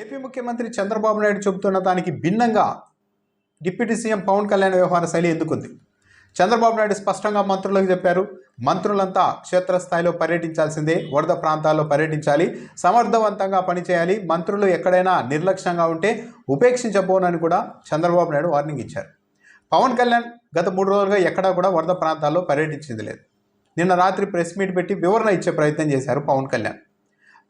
AP ముఖ్యమంత్రి చంద్రబాబు నాయుడు చెబుతున్న దానికి భిన్నంగా డిప్యూటీ సీఎం పవన్ కళ్యాణ్ వ్యవహార శైలి ఎందుకుంది? చంద్రబాబు నాయుడు స్పష్టంగా మంత్రులకు చెప్పారు మంత్రులంతా క్షేత్రస్థాయిలో పర్యటించాల్సిందే వరద ప్రాంతాల్లో పర్యటించాలి సమర్థవంతంగా పనిచేయాలి మంత్రులు ఎక్కడైనా నిర్లక్ష్యంగా ఉంటే ఉపేక్షించబోనని కూడా చంద్రబాబు నాయుడు వార్నింగ్ ఇచ్చారు. పవన్ కళ్యాణ్ గత మూడు రోజులుగా ఎక్కడా కూడా వరద ప్రాంతాల్లో పర్యటించింది లేదు. నిన్న రాత్రి ప్రెస్ మీట్ పెట్టి వివరణ ఇచ్చే ప్రయత్నం చేశారు పవన్ కళ్యాణ్.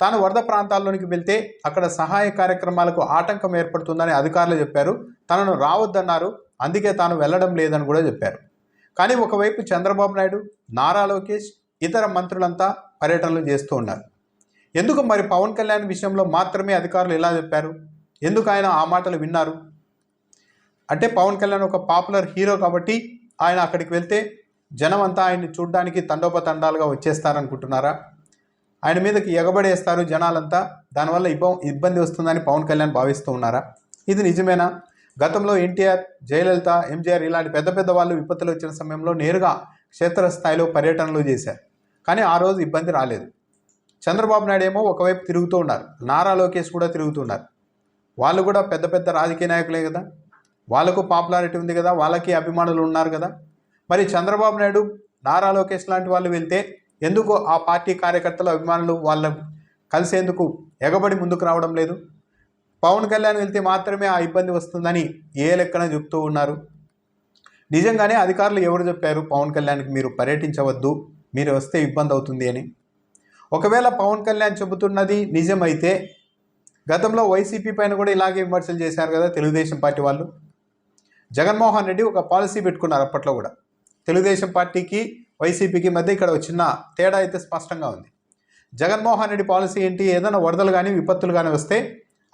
తాను వరద ప్రాంతాల్లోనికి వెళ్తే అక్కడ సహాయ కార్యక్రమాలకు ఆటంకం ఏర్పడుతుందని అధికారులు చెప్పారు. తనను రావద్దన్నారు. అందుకే తాను వెళ్ళడం లేదని కూడా చెప్పారు. కానీ ఒకవైపు చంద్రబాబు నాయుడు నారా లోకేష్ ఇతర మంత్రులంతా పర్యటనలు చేస్తూ ఉన్నారు. ఎందుకు మరి పవన్ కళ్యాణ్ విషయంలో మాత్రమే అధికారులు ఇలా చెప్పారు? ఎందుకు ఆయన ఆ మాటలు విన్నారు? అంటే పవన్ కళ్యాణ్ ఒక పాపులర్ హీరో కాబట్టి ఆయన అక్కడికి వెళ్తే జనం అంతా ఆయన్ని చూడడానికి తండోపతండాలుగా వచ్చేస్తారనుకుంటున్నారా? ఆయన మీదకి ఎగబడేస్తారు జనాలంతా. దానివల్ల ఇబ్బ ఇబ్బంది వస్తుందని పవన్ కళ్యాణ్ భావిస్తూ ఉన్నారా? ఇది నిజమేనా? గతంలో ఎన్టీఆర్ జయలలిత ఎంజీఆర్ ఇలాంటి పెద్ద పెద్ద వాళ్ళు విపత్తులు వచ్చిన సమయంలో నేరుగా క్షేత్రస్థాయిలో పర్యటనలు చేశారు. కానీ ఆ రోజు ఇబ్బంది రాలేదు. చంద్రబాబు నాయుడు ఏమో ఒకవైపు తిరుగుతూ ఉన్నారు. నారా లోకేష్ కూడా తిరుగుతున్నారు వాళ్ళు కూడా పెద్ద పెద్ద రాజకీయ నాయకులే కదా. వాళ్ళకు పాపులారిటీ ఉంది కదా. వాళ్ళకి అభిమానులు ఉన్నారు కదా. మరి చంద్రబాబు నాయుడు నారా లోకేష్ లాంటి వాళ్ళు వెళ్తే ఎందుకు ఆ పార్టీ కార్యకర్తలు అభిమానులు వాళ్ళ కలిసేందుకు ఎగబడి ముందుకు రావడం లేదు. పవన్ కళ్యాణ్ వెళ్తే మాత్రమే ఆ ఇబ్బంది వస్తుందని ఏ లెక్కన చెప్తూ ఉన్నారు? నిజంగానే అధికారులు ఎవరు చెప్పారు పవన్ కళ్యాణ్కి మీరు పర్యటించవద్దు మీరు వస్తే ఇబ్బంది అవుతుంది అని? ఒకవేళ పవన్ కళ్యాణ్ చెబుతున్నది నిజమైతే గతంలో వైసీపీ పైన కూడా ఇలాగే విమర్శలు చేశారు కదా తెలుగుదేశం పార్టీ వాళ్ళు? జగన్మోహన్ రెడ్డి ఒక పాలసీ పెట్టుకున్నారు అప్పట్లో కూడా. తెలుగుదేశం పార్టీకి వైసీపీకి మధ్య ఇక్కడ చిన్న తేడా అయితే స్పష్టంగా ఉంది. జగన్మోహన్ రెడ్డి పాలసీ ఏంటి? ఏదైనా వరదలు కానీ విపత్తులు కానీ వస్తే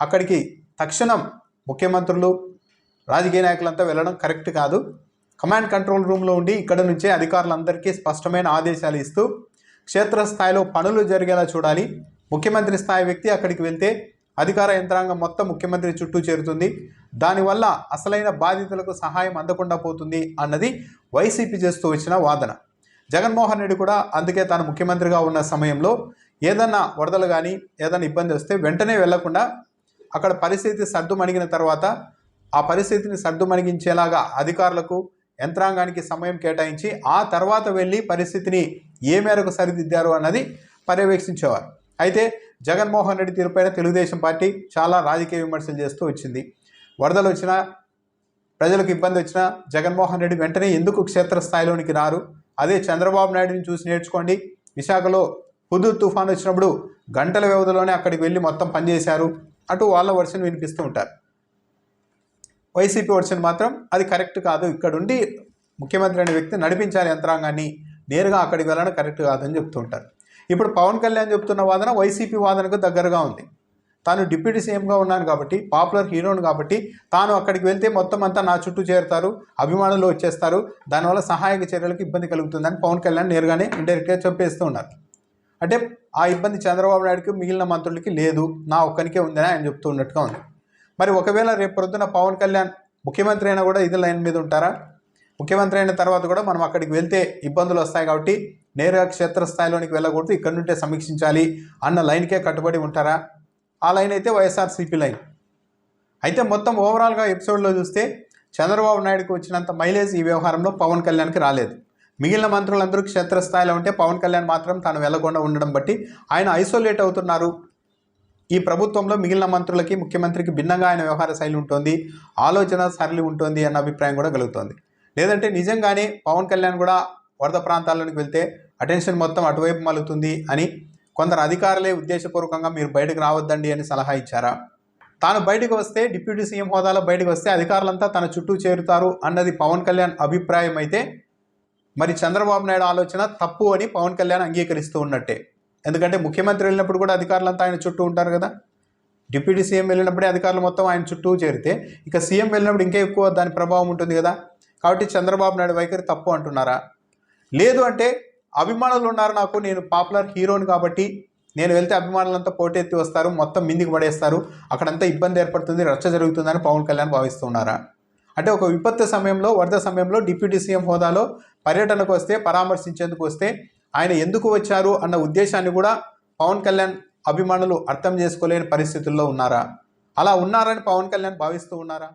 అక్కడికి తక్షణం ముఖ్యమంత్రులు రాజకీయ నాయకులంతా వెళ్ళడం కరెక్ట్ కాదు. కమాండ్ కంట్రోల్ రూమ్లో ఉండి ఇక్కడ నుంచే అధికారులందరికీ స్పష్టమైన ఆదేశాలు ఇస్తూ క్షేత్రస్థాయిలో పనులు జరిగేలా చూడాలి. ముఖ్యమంత్రి స్థాయి వ్యక్తి అక్కడికి వెళ్తే అధికార యంత్రాంగం మొత్తం ముఖ్యమంత్రి చుట్టూ చేరుతుంది. దానివల్ల అసలైన బాధితులకు సహాయం అందకుండా పోతుంది అన్నది వైసీపీ చేస్తూ వచ్చిన వాదన. జగన్మోహన్ రెడ్డి కూడా అందుకే తాను ముఖ్యమంత్రిగా ఉన్న సమయంలో ఏదన్నా వరదలు కానీ ఏదైనా ఇబ్బంది వస్తే వెంటనే వెళ్ళకుండా అక్కడ పరిస్థితి సర్దుమణిగిన తర్వాత ఆ పరిస్థితిని సర్దుమణిగించేలాగా అధికారులకు యంత్రాంగానికి సమయం కేటాయించి ఆ తర్వాత వెళ్ళి పరిస్థితిని ఏ మేరకు సరిదిద్దారు అన్నది పర్యవేక్షించేవారు. అయితే జగన్మోహన్ రెడ్డి తీరుపైన తెలుగుదేశం పార్టీ చాలా రాజకీయ విమర్శలు చేస్తూ వచ్చింది. వరదలు వచ్చినా ప్రజలకు ఇబ్బంది వచ్చినా జగన్మోహన్ రెడ్డి వెంటనే ఎందుకు క్షేత్రస్థాయిలోనికి రారు? అదే చంద్రబాబు నాయుడుని చూసి నేర్చుకోండి. విశాఖలో హుదూ తుఫాన్ వచ్చినప్పుడు గంటల వ్యవధిలోనే అక్కడికి వెళ్ళి మొత్తం పనిచేశారు అటు వాళ్ళ వర్షన్ వినిపిస్తూ ఉంటారు. వైసీపీ వర్షన్ మాత్రం అది కరెక్ట్ కాదు. ఇక్కడుండి ముఖ్యమంత్రి అనే వ్యక్తి నడిపించాలి యంత్రాంగాన్ని నేరుగా అక్కడికి వెళ్ళడం కరెక్ట్ కాదని చెప్తూ ఉంటారు. ఇప్పుడు పవన్ కళ్యాణ్ చెప్తున్న వాదన వైసీపీ వాదనకు దగ్గరగా ఉంది. తాను డిప్యూటీ సీఎంగా ఉన్నాను కాబట్టి పాపులర్ హీరోను కాబట్టి తాను అక్కడికి వెళ్తే మొత్తం అంతా నా చుట్టూ చేరుతారు అభిమానులు వచ్చేస్తారు. దానివల్ల సహాయక చర్యలకు ఇబ్బంది కలుగుతుందని పవన్ కళ్యాణ్ నేరుగానే ఇండైరెక్ట్గా చెప్పేస్తూ ఉన్నారు. అంటే ఆ ఇబ్బంది చంద్రబాబు నాయుడుకి మిగిలిన మంత్రులకి లేదు నా ఒక్కనికే ఉందని ఆయన చెప్తూ ఉన్నట్టుగా ఉంది. మరి ఒకవేళ రేపు పొద్దున పవన్ కళ్యాణ్ ముఖ్యమంత్రి అయినా కూడా ఇది లైన్ మీద ఉంటారా? ముఖ్యమంత్రి అయిన తర్వాత కూడా మనం అక్కడికి వెళ్తే ఇబ్బందులు వస్తాయి కాబట్టి నేరుగా క్షేత్రస్థాయిలోనికి వెళ్ళకూడదు ఇక్కడ నుండే సమీక్షించాలి అన్న లైన్కే కట్టుబడి ఉంటారా? ఆ లైన్ అయితే వైఎస్ఆర్సీపీ లైన్. అయితే మొత్తం ఓవరాల్గా ఎపిసోడ్లో చూస్తే చంద్రబాబు నాయుడుకి వచ్చినంత మైలేజ్ ఈ వ్యవహారంలో పవన్ కళ్యాణ్కి రాలేదు. మిగిలిన మంత్రులందరూ క్షేత్రస్థాయిలో ఉంటే పవన్ కళ్యాణ్ మాత్రం తాను వెళ్ళకుండా ఉండడం బట్టి ఆయన ఐసోలేట్ అవుతున్నారు. ఈ ప్రభుత్వంలో మిగిలిన మంత్రులకి ముఖ్యమంత్రికి భిన్నంగా ఆయన వ్యవహార శైలి ఉంటుంది. ఆలోచన సరళి ఉంటుంది అన్న అభిప్రాయం కూడా కలుగుతుంది. లేదంటే నిజంగానే పవన్ కళ్యాణ్ కూడా వరద ప్రాంతాల్లోకి వెళ్తే అటెన్షన్ మొత్తం అటువైపు మలుతుంది అని కొందరు అధికారులే ఉద్దేశపూర్వకంగా మీరు బయటకు రావద్దండి అని సలహా ఇచ్చారా? తాను బయటకు వస్తే డిప్యూటీ సీఎం హోదాలో బయటకు వస్తే అధికారులంతా తన చుట్టూ చేరుతారు అన్నది పవన్ కళ్యాణ్ అభిప్రాయం అయితే మరి చంద్రబాబు నాయుడు ఆలోచన తప్పు అని పవన్ కళ్యాణ్ అంగీకరిస్తూ ఉన్నట్టే. ఎందుకంటే ముఖ్యమంత్రి వెళ్ళినప్పుడు కూడా అధికారులంతా ఆయన చుట్టూ ఉంటారు కదా. డిప్యూటీ సీఎం వెళ్ళినప్పుడే అధికారులు మొత్తం ఆయన చుట్టూ చేరితే ఇక సీఎం వెళ్ళినప్పుడు ఇంకా ఎక్కువ దాని ప్రభావం ఉంటుంది కదా. కాబట్టి చంద్రబాబు నాయుడు వైఖరి తప్పు అంటున్నారా? లేదు అంటే అభిమానులు ఉన్నారు నాకు. నేను పాపులర్ హీరోని కాబట్టి నేను వెళ్తే అభిమానులంతా పోటెత్తి వస్తారు. మొత్తం మిందికి పడేస్తారు. అక్కడంతా ఇబ్బంది ఏర్పడుతుంది. రచ్చ జరుగుతుందని పవన్ కళ్యాణ్ భావిస్తున్నారా? అంటే ఒక విపత్తు సమయంలో వరద సమయంలో డిప్యూటీ సీఎం హోదాలో పర్యటనకు వస్తే పరామర్శించేందుకు వస్తే ఆయన ఎందుకు వచ్చారు అన్న ఉద్దేశాన్ని కూడా పవన్ కళ్యాణ్ అభిమానులు అర్థం చేసుకోలేని పరిస్థితుల్లో ఉన్నారా? అలా ఉన్నారని పవన్ కళ్యాణ్ భావిస్తూ ఉన్నారా?